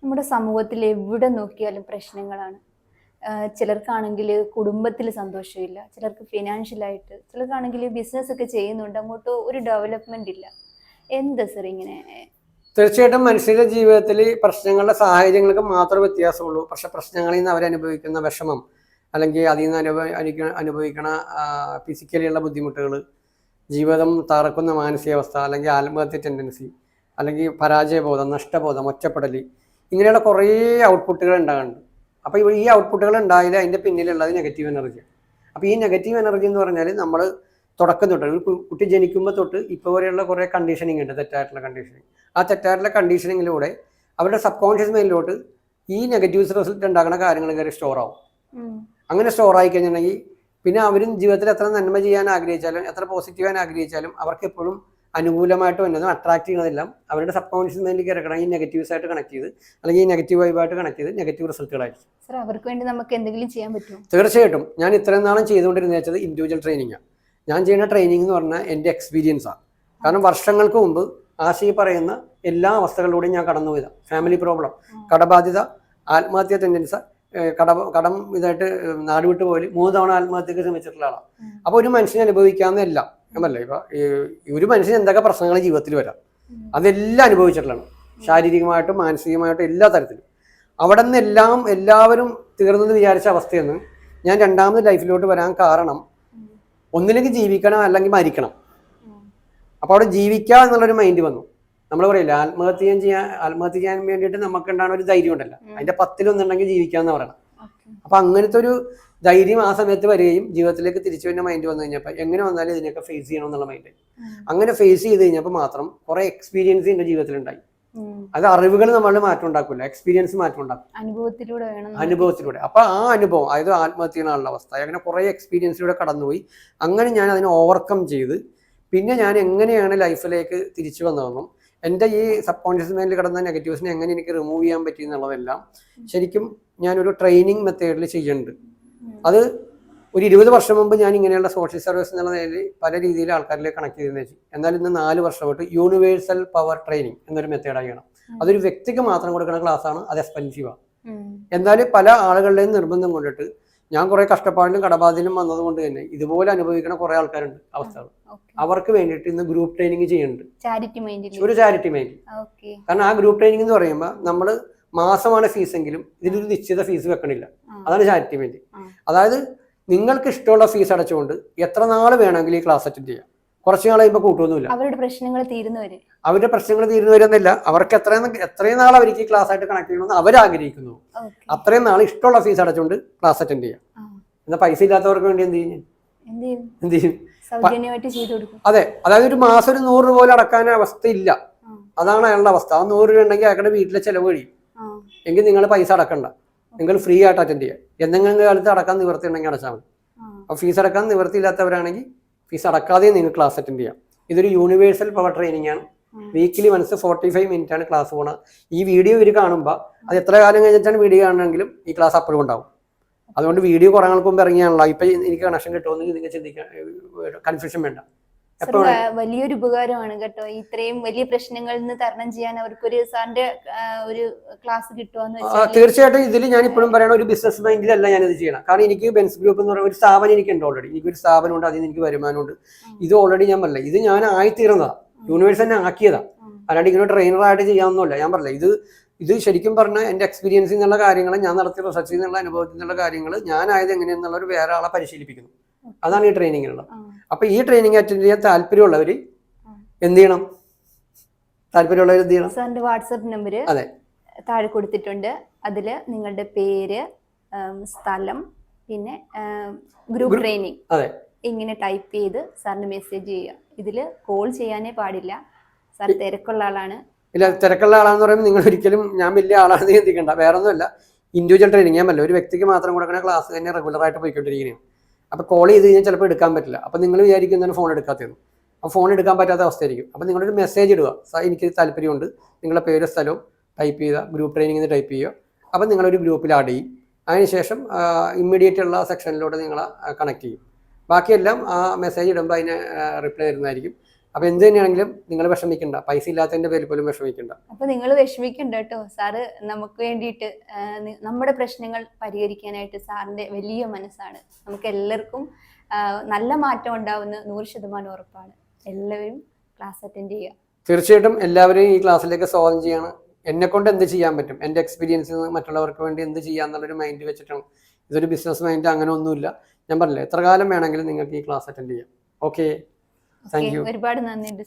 നമ്മുടെ സമൂഹത്തിൽ എവിടെ നോക്കിയാലും പ്രശ്നങ്ങളാണ്. ചിലർക്കാണെങ്കിൽ കുടുംബത്തിൽ സന്തോഷമില്ല. ചിലർക്ക് ഫിനാൻഷ്യലായിട്ട് ചിലർക്കാണെങ്കിൽ ബിസിനസ് ഒക്കെ ചെയ്യുന്നുണ്ട് അങ്ങോട്ട് ഒരു ഡെവലപ്മെന്റ് ഇല്ല. എന്താ സർ ഇങ്ങനെ? തീർച്ചയായിട്ടും മനുഷ്യരുടെ ജീവിതത്തിൽ പ്രശ്നങ്ങളുടെ സാഹചര്യങ്ങൾക്ക് മാത്രമേ വ്യത്യാസമുള്ളൂ. പക്ഷെ പ്രശ്നങ്ങളിൽ നിന്ന് അവരനുഭവിക്കുന്ന വിഷമം അല്ലെങ്കിൽ അതിൽ നിന്ന് അനുഭവ അനുഭവിക്കണ ഫിസിക്കലിയുള്ള ബുദ്ധിമുട്ടുകൾ ജീവിതം തറക്കുന്ന മാനസികാവസ്ഥ അല്ലെങ്കിൽ ആത്മഹത്യ ടെൻഡൻസി അല്ലെങ്കിൽ പരാജയബോധം നഷ്ടബോധം ഒറ്റപ്പെടൽ ഇങ്ങനെയുള്ള കുറേ ഔട്ട്പുട്ടുകൾ ഉണ്ടാകുന്നുണ്ട് അപ്പോൾ ഈ ഔട്ട്പുട്ടുകൾ ഉണ്ടായാൽ അതിന്റെ പിന്നിലുള്ളത് നെഗറ്റീവ് എനർജി അപ്പോൾ ഈ നെഗറ്റീവ് എനർജി എന്ന് പറഞ്ഞാൽ നമ്മൾ തുടക്കം തൊട്ട് ഒരു കുട്ടി ജനിക്കുമ്പോൾ തൊട്ട് ഇപ്പോൾ വരെയുള്ള കുറേ കണ്ടീഷനിങ് ഉണ്ട് തെറ്റായിട്ടുള്ള കണ്ടീഷനിങ് ആ തെറ്റായിട്ടുള്ള കണ്ടീഷനിങ്ങിലൂടെ അവരുടെ സബ് കോൺഷ്യസ് മൈൻഡിലോട്ട് ഈ നെഗറ്റീവ്സ് റിസൾട്ട് ഉണ്ടാക്കുന്ന കാര്യങ്ങൾ കയറി സ്റ്റോർ ആവും. അങ്ങനെ സ്റ്റോർ ആയി കഴിഞ്ഞിട്ടുണ്ടെങ്കിൽ പിന്നെ അവരും ജീവിതത്തിൽ എത്ര നന്മ ചെയ്യാൻ ആഗ്രഹിച്ചാലും എത്ര പോസിറ്റീവ് ആയി ആഗ്രഹിച്ചാലും അവർക്ക് എപ്പോഴും അനുകൂലമായിട്ട് വന്നതും അട്രാക്ട് ചെയ്യുന്നതെല്ലാം അവരുടെ സബ് കോൺഷ്യസ് മൈൻഡിലേക്ക് ഇറക്കണം ഈ നെഗറ്റീവ്സ് ആയിട്ട് കണക്ട് ചെയ്ത് അല്ലെങ്കിൽ ഈ നെഗറ്റീവ് വൈബായിട്ട് കണക്ട് ചെയ്ത് നെഗറ്റീവ് റിസൾട്ടുകളായിരിക്കും സർ അവർക്ക് വേണ്ടി നമുക്ക് എന്തെങ്കിലും ചെയ്യാൻ പറ്റും തീർച്ചയായിട്ടും. ഞാൻ ഇത്രയും നാളും ചെയ്തുകൊണ്ടിരുന്ന വെച്ചത് ഇൻഡിവിജ്വൽ ട്രെയിനിങ്ങാണ് ഞാൻ ചെയ്യുന്ന ട്രെയിനിങ് എന്ന് പറഞ്ഞാൽ എന്റെ എക്സ്പീരിയൻസാണ് കാരണം വർഷങ്ങൾക്ക് മുമ്പ് ആശി പറയുന്ന എല്ലാ അവസ്ഥകളിലൂടെയും ഞാൻ കടന്നുപോയതാണ് ഫാമിലി പ്രോബ്ലം കടബാധ്യത ആത്മഹത്യ ടെൻഡൻസ് കട കടം ഇതായിട്ട് നാട് വിട്ട് പോയി മൂന്ന് തവണ ആത്മഹത്യക്ക് ശ്രമിച്ചിട്ടുള്ള ആളാണ് അപ്പൊ അപ്പോൾ ഒരു മനുഷ്യനെ അനുഭവിക്കാവുന്ന എല്ലാം. എന്നല്ല ഇപ്പൊ ഈ ഒരു മനുഷ്യന് എന്തൊക്കെ പ്രശ്നങ്ങൾ ജീവിതത്തിൽ വരാം? അതെല്ലാം അനുഭവിച്ചിട്ടുള്ളതാണ്. ശാരീരികമായിട്ടും മാനസികമായിട്ടും എല്ലാ തരത്തിലും. അവിടെ നിന്നെല്ലാം എല്ലാവരും തീർന്നെന്ന് വിചാരിച്ച അവസ്ഥയെന്ന് ഞാൻ രണ്ടാമത് ലൈഫിലോട്ട് വരാൻ കാരണം ഉം, ഒന്നില്ലെങ്കിൽ ജീവിക്കണം അല്ലെങ്കിൽ മരിക്കണം. അപ്പൊ അപ്പോൾ അവിടെ ജീവിക്കുക എന്നുള്ളൊരു മൈൻഡ് വന്നു. നമ്മൾ പറയില്ല ആത്മഹത്യ ചെയ്യാൻ ആത്മഹത്യ ചെയ്യാൻ വേണ്ടിയിട്ട് നമുക്ക് ഉണ്ടാകുന്ന ഒരു ധൈര്യം ഉണ്ടല്ലോ. അതിന്റെ പത്തിലൊന്നുണ്ടെങ്കിൽ ജീവിക്കാന്ന് പറയണം. അപ്പൊ അങ്ങനത്തെ ഒരു ധൈര്യം ആ സമയത്ത് വരികയും ജീവിതത്തിലേക്ക് തിരിച്ചു വരുന്ന മൈൻഡ് വന്നു കഴിഞ്ഞപ്പോൾ എങ്ങനെ വന്നാലും ഇതിനൊക്കെ ഫേസ് ചെയ്യണം എന്നുള്ള മൈൻഡ് അങ്ങനെ ഫേസ് ചെയ്ത് കഴിഞ്ഞപ്പോൾ മാത്രം കുറെ എക്സ്പീരിയൻസ് എന്റെ ജീവിതത്തിലുണ്ടായി. അത് അറിവുകൾ നമ്മൾ മാറ്റം ഉണ്ടാക്കില്ല എക്സ്പീരിയൻസ് മാറ്റം ഉണ്ടാക്കും. അനുഭവത്തിലൂടെ അനുഭവത്തിലൂടെ. അപ്പൊ ആ അനുഭവം അതായത് ആത്മഹത്യ ചെയ്യാനുള്ള അവസ്ഥ. അങ്ങനെ കുറെ എക്സ്പീരിയൻസിലൂടെ കടന്നുപോയി. അങ്ങനെ ഞാൻ അതിനെ ഓവർകം ചെയ്ത് പിന്നെ ഞാൻ എങ്ങനെയാണ് ലൈഫിലേക്ക് തിരിച്ചു വന്നതെന്നും എന്റെ ഈ സബ് കോൺഷ്യസ് മൈൻഡിൽ കിടന്ന നെഗറ്റീവ്സിനെ എങ്ങനെ എനിക്ക് റിമൂവ് ചെയ്യാൻ പറ്റി എന്നുള്ളതെല്ലാം ശരിക്കും ഞാനൊരു ട്രെയിനിങ് മെത്തേഡിൽ ചെയ്യുന്നുണ്ട്. അത് ഒരു ഇരുപത് വർഷം മുമ്പ് ഞാൻ ഇങ്ങനെയുള്ള സോഷ്യൽ സർവീസ് എന്നുള്ള നിലയിൽ പല രീതിയിൽ ആൾക്കാരിലേക്ക് കണക്ട് ചെയ്തെന്ന് വെച്ചു എന്നാൽ ഇന്ന് നാല് വർഷമായിട്ട് യൂണിവേഴ്സൽ പവർ ട്രെയിനിങ് എന്നൊരു മെത്തേഡായി വേണം അതൊരു വ്യക്തിക്ക് മാത്രം കൊടുക്കുന്ന ക്ലാസ്സാണ് അത് എക്സ്പെൻസീവാണ് ആണ്. എന്നാൽ പല ആളുകളുടെയും നിർബന്ധം കൊണ്ടിട്ട് ഞാൻ കുറെ കഷ്ടപ്പാടിലും കടബാധ്യനും വന്നതുകൊണ്ട് തന്നെ ഇതുപോലെ അനുഭവിക്കുന്ന കുറെ ആൾക്കാരുണ്ട് അവസ്ഥകൾ. അവർക്ക് വേണ്ടിയിട്ട് ഇന്ന് ഗ്രൂപ്പ് ട്രെയിനിങ് ചെയ്യുന്നുണ്ട്. ഒരു ചാരിറ്റി മൈൻഡ് കാരണം ആ ഗ്രൂപ്പ് ട്രെയിനിങ് എന്ന് പറയുമ്പോൾ നമ്മൾ മാസമാണ് ഫീസ് എങ്കിലും ഇതിലൊരു നിശ്ചിത ഫീസ് വെക്കണില്ല. അതാണ് ചാരിറ്റി മൈൻഡ് അതായത് നിങ്ങൾക്ക് ഇഷ്ടമുള്ള ഫീസ് അടച്ചുകൊണ്ട് എത്ര നാൾ വേണമെങ്കിലും ഈ ക്ലാസ് അറ്റൻഡ് ചെയ്യാം. കുറച്ച് നാൾ കഴിയുമ്പോൾ കൂട്ടുമൊന്നുമില്ല അവരുടെ പ്രശ്നങ്ങൾ തീരുന്നവരെ അവരുടെ പ്രശ്നങ്ങൾ തീരുന്നു വരുന്നില്ല അവർക്ക് എത്രയും എത്രയും നാൾ അവർക്ക് ക്ലാസ് ആയിട്ട് കണക്ട് ചെയ്യണമെന്ന് അവർ ആഗ്രഹിക്കുന്നു അത്രയും നാൾ ഇഷ്ടമുള്ള ഫീസ് അടച്ചുകൊണ്ട് ക്ലാസ് അറ്റൻഡ് ചെയ്യാം. എന്നാൽ പൈസ ഇല്ലാത്തവർക്ക് വേണ്ടി എന്ത് ചെയ്യും? എന്ത് ചെയ്യും? അതെ. അതായത് ഒരു മാസം ഒരു നൂറ് രൂപ പോലും അടക്കാൻ അവസ്ഥയില്ല അതാണ് അയാളുടെ അവസ്ഥ. ആ നൂറ് രൂപ ഉണ്ടെങ്കിൽ അയാളുടെ വീട്ടിലെ ചെലവ് കഴിയും. എങ്കിൽ നിങ്ങൾ പൈസ അടക്കണ്ട. നിങ്ങൾ ഫ്രീ ആയിട്ട് അറ്റൻഡ് ചെയ്യുക എന്തെങ്കിലും കാലത്ത് അടക്കാൻ നിവൃത്തി ഉണ്ടെങ്കിൽ അടച്ചാൽ മതി അപ്പൊ അപ്പോൾ ഫീസ് അടക്കാൻ നിവൃത്തിയില്ലാത്തവരാണെങ്കിൽ ഫീസ് അടക്കാതെ നിങ്ങൾ ക്ലാസ് അറ്റൻഡ് ചെയ്യാം. ഇതൊരു യൂണിവേഴ്സൽ പവർ ട്രെയിനിങ് ആണ്. Weekly once forty five minute ആണ് ക്ലാസ് പോണത്. ഈ വീഡിയോ ഇവർ കാണുമ്പോൾ അത് എത്ര കാലം കഴിഞ്ഞിട്ടാണ് വീഡിയോ കാണണമെങ്കിലും ഈ ക്ലാസ് അപ്പോഴും ഉണ്ടാവും. അതുകൊണ്ട് വീഡിയോ കുറേ മുമ്പ് ഇറങ്ങിയാണല്ലോ. ഇപ്പൊ എനിക്ക് കണക്ഷൻ കിട്ടുമെന്ന് നിങ്ങൾ ചിന്തിക്കാൻ കൺഫ്യൂഷൻ വേണ്ട. വലിയൊരു ഉപകാരമാണ് കേട്ടോ. ഇത്രയും വലിയ പ്രശ്നങ്ങളിൽ നിന്ന് തരണം ചെയ്യാൻ അവർക്കൊരു സാറിന്റെ ഒരു ക്ലാസ് കിട്ടുവാന്ന് വെച്ചാൽ തീർച്ചയായിട്ടും ഇതിൽ ഞാൻ ഇപ്പോഴും പറയണ ഒരു ബിസിനസ് മൈൻഡിലല്ല ഞാൻ ഇത് ചെയ്യണം കാരണം എനിക്ക് ബെൻസ് ഗ്രൂപ്പ് എന്ന് പറയുന്ന ഒരു സ്ഥാപനം എനിക്കുണ്ട് ഓൾറെഡി എനിക്കൊരു സ്ഥാപനമുണ്ട് അതിൽ നിന്ന് എനിക്ക് വരുമാനമുണ്ട്. ഇത് ഓൾറെഡി ഞാൻ പറഞ്ഞില്ല ഇത് ഞാൻ ആയിത്തീർന്നതാ. യൂണിവേഴ്സ് തന്നെ ആക്കിയതാ. അല്ലാണ്ട് ഇങ്ങനെ ട്രെയിനറായിട്ട് ചെയ്യാമെന്നല്ല ഞാൻ പറഞ്ഞില്ല ഇത് ഇത് ശരിക്കും പറഞ്ഞാൽ എന്റെ എക്സ്പീരിയൻസിൽ നിന്നുള്ള കാര്യങ്ങൾ ഞാൻ നടത്തിയ റിസർച്ചിൽ നിന്നുള്ള അനുഭവത്തിൽ നിന്നുള്ള കാര്യങ്ങൾ ഞാനായത് എങ്ങനെയെന്നുള്ള ഒരു വേറെ ആളെ പരിശീലിപ്പിക്കുന്നു. അതാണ് ഈ ട്രെയിനിങ്ങിനുള്ളത് അപ്പൊ ഈ ട്രെയിനിങ് അറ്റൻഡ് ചെയ്യാൻ താല്പര്യമുള്ളവർ. എന്ത് ചെയ്യണം? താല്പര്യമുള്ളവർ എന്ത് ചെയ്യണം? സാറിന്റെ വാട്സപ്പ് നമ്പർ അതെ. താഴെ കൊടുത്തിട്ടുണ്ട്. അതിൽ നിങ്ങളുടെ പേര് സ്ഥലം പിന്നെ ഗ്രൂപ്പ് ട്രെയിനിങ് അതെ. ഇങ്ങനെ ടൈപ്പ് ചെയ്ത് സാറിന് മെസ്സേജ് ചെയ്യുക. ഇതിൽ കോൾ ചെയ്യാനേ പാടില്ല. സാർ തിരക്കുള്ള ആളാണ്. ഇല്ല തിരക്കുള്ള ആളാന്ന് പറയുമ്പോൾ നിങ്ങൾ ഒരിക്കലും ഞാൻ വലിയ ആളാണെന്ന് ചിന്തിക്കണ്ട. വേറെ ഒന്നുമല്ല ഇൻഡിവിജ്വൽ ട്രെയിനിങ് ഞാൻ ഒരു വ്യക്തിക്ക് മാത്രം കൊടുക്കുന്ന ക്ലാസ് തന്നെ റെഗുലർ ആയിട്ട് പോയിക്കൊണ്ടിരിക്കുകയാണ്. അപ്പോൾ കോൾ ചെയ്ത് കഴിഞ്ഞാൽ ചിലപ്പോൾ എടുക്കാൻ പറ്റില്ല. അപ്പോൾ നിങ്ങൾ വിചാരിക്കുന്നതാണ് ഫോൺ എടുക്കാത്തതെന്ന്. അപ്പോൾ ഫോൺ എടുക്കാൻ പറ്റാത്ത അവസ്ഥയായിരിക്കും. അപ്പോൾ നിങ്ങളൊരു മെസ്സേജ് ഇടുക. സാർ എനിക്ക് താല്പര്യമുണ്ട്. നിങ്ങളുടെ പേര് സ്ഥലവും ടൈപ്പ് ചെയ്ത ഗ്രൂപ്പ് ട്രെയിനിങ് ടൈപ്പ് ചെയ്യുക. അപ്പോൾ നിങ്ങളൊരു ഗ്രൂപ്പിൽ ആഡ് ചെയ്യും. അതിനുശേഷം ഇമ്മീഡിയറ്റ് ഉള്ള സെക്ഷനിലൂടെ നിങ്ങളെ കണക്ട് ചെയ്യും. ബാക്കിയെല്ലാം ആ മെസ്സേജ് ഇടുമ്പോൾ അതിന് റിപ്ലൈ തരുന്നതായിരിക്കും. അപ്പൊ എന്ത് തന്നെയാണെങ്കിലും നിങ്ങൾ വിഷമിക്കണ്ട. പൈസ ഇല്ലാത്തതിന്റെ പേരിൽ പോലും വിഷമിക്കണ്ട. അപ്പൊ നിങ്ങൾ വിഷമിക്കണ്ട കേട്ടോ. സാറ് നമുക്ക് വേണ്ടിയിട്ട് നമ്മുടെ പ്രശ്നങ്ങൾ പരിഹരിക്കാനായിട്ട് സാറിന്റെ വലിയ മനസ്സാണ്. നമുക്ക് എല്ലാവർക്കും നല്ല മാറ്റം ഉണ്ടാവുന്ന നൂറ് ശതമാനം ഉറപ്പാണ്. എല്ലാവരും ക്ലാസ് അറ്റൻഡ് ചെയ്യുക. തീർച്ചയായിട്ടും എല്ലാവരെയും ഈ ക്ലാസ്സിലേക്ക് സ്വാഗതം ചെയ്യാണ്. എന്നെ കൊണ്ട് എന്ത് ചെയ്യാൻ പറ്റും? എന്റെ എക്സ്പീരിയൻസിൽ നിന്ന് മറ്റുള്ളവർക്ക് വേണ്ടി എന്ത് ചെയ്യാന്നുള്ളൊരു മൈൻഡ് വെച്ചിട്ടാണ്. ഇതൊരു ബിസിനസ് മൈൻഡ് അങ്ങനെ ഒന്നുമില്ല. ഞാൻ പറഞ്ഞില്ല എത്ര കാലം വേണമെങ്കിലും നിങ്ങൾക്ക് ഈ ക്ലാസ് അറ്റൻഡ് ചെയ്യാം. ഓക്കെ ഒരുപാട് നന്ദി